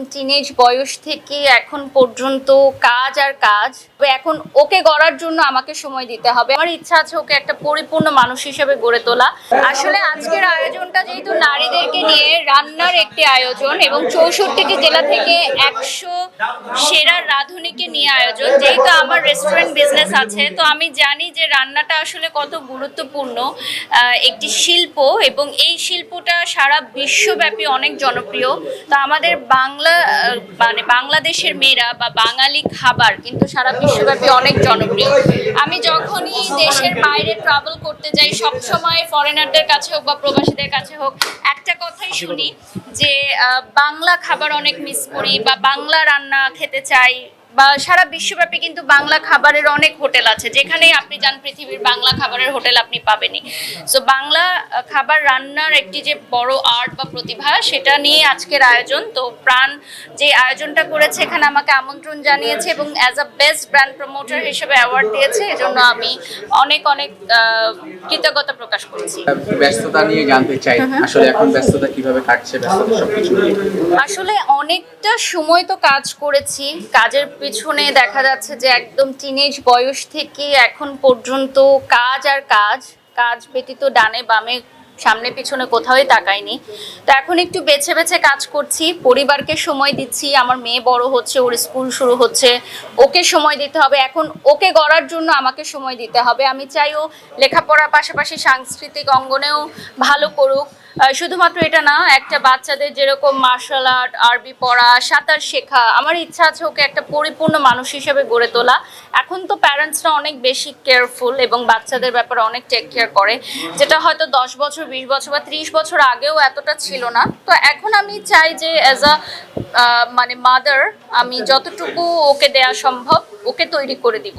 একদম টিনেজ বয়স থেকে এখন পর্যন্ত কাজ আর কাজ, এখন ওকে গড়ার জন্য আমাকে সময় দিতে হবে। আমার ইচ্ছা আছে ওকে একটা পরিপূর্ণ মানুষ হিসেবে গড়ে তোলা। আসলে আজকের আয়োজনটা যেহেতু নারীদেরকে নিয়ে, রান্নার একটি আয়োজন এবং চৌষট্টিটি জেলা থেকে একশো সেরা রাঁধুনিকে নিয়ে আয়োজন। যেহেতু আমার রেস্টুরেন্ট বিজনেস আছে, তো আমি জানি যে রান্নাটা আসলে কত গুরুত্বপূর্ণ একটি শিল্প এবং এই শিল্পটা সারা বিশ্বব্যাপী অনেক জনপ্রিয়। তো আমাদের বাংলা মানে বাংলাদেশের মেয়েরা বা বাঙালি খাবার কিন্তু সারা বিশ্বব্যাপী অনেক জনপ্রিয়। আমি যখনই দেশের বাইরে ট্রাভেল করতে যাই, সবসময় ফরেনারদের কাছে হোক বা প্রবাসীদের কাছে হোক, একটা কথাই শুনি যে বাংলা খাবার অনেক মিস করি বা বাংলা রান্না খেতে চাই বা সারা বিশ্বব্যাপী কিন্তু বাংলা খাবারের অনেক হোটেল আছে যেখানেই আপনি যান পৃথিবীর বাংলা খাবারের হোটেল আপনি পাবেনই। সো বাংলা খাবার রান্নার একটি যে বড় আর্ট বা প্রতিভা সেটা নিয়ে আজকের আয়োজন। তো প্রাণ যে আয়োজনটা করেছে এখানে আমাকে আমন্ত্রণ জানিয়েছে এবং as a best brand promoter হিসেবে অ্যাওয়ার্ড দিয়েছে। এজন্য আমি অনেক অনেক কৃতজ্ঞতা প্রকাশ করছি। ব্যস্ততা নিয়ে জানতে চাই আসলে এখন ব্যস্ততা কীভাবে কাটছে ব্যস্ততা সবকিছু নিয়ে? আসলে অনেকটা সময় তো কাজ করেছি কাজের পিছনে দেখা যাচ্ছে যে একদম টিনেজ বয়স থেকে এখন পর্যন্ত কাজ আর কাজ কাজ ব্যতীত ডানে বামে, সামনে পিছনে কোথাওই তাকাইনি তো এখন একটু বেছে বেছে কাজ করছি, পরিবারকে সময় দিচ্ছি, আমার মেয়ে বড় হচ্ছে, ওর স্কুল শুরু হচ্ছে, ওকে সময় দিতে হবে। এখন ওকে গড়ার জন্য আমাকে সময় দিতে হবে। আমি চাই ও লেখাপড়ার পাশাপাশি সাংস্কৃতিক অঙ্গনেও ভালো করুক। শুধুমাত্র এটা না, একটা বাচ্চাদের যেরকম মার্শাল আর্ট আরবি পড়া, সাঁতার শেখা, আমার ইচ্ছা আছে ওকে একটা পরিপূর্ণ মানুষ হিসেবে গড়ে তোলা। এখন তো প্যারেন্টসরা অনেক বেশি কেয়ারফুল এবং বাচ্চাদের ব্যাপারে অনেক টেক কেয়ার করে, যেটা হয়তো দশ বছর, বিশ বছর বা ত্রিশ বছর আগেও এতটা ছিল না। তো এখন আমি চাই যে অ্যাজ আ মানে মাদার আমি যতটুকু ওকে দেয়া সম্ভব, ওকে তৈরি করে দিব।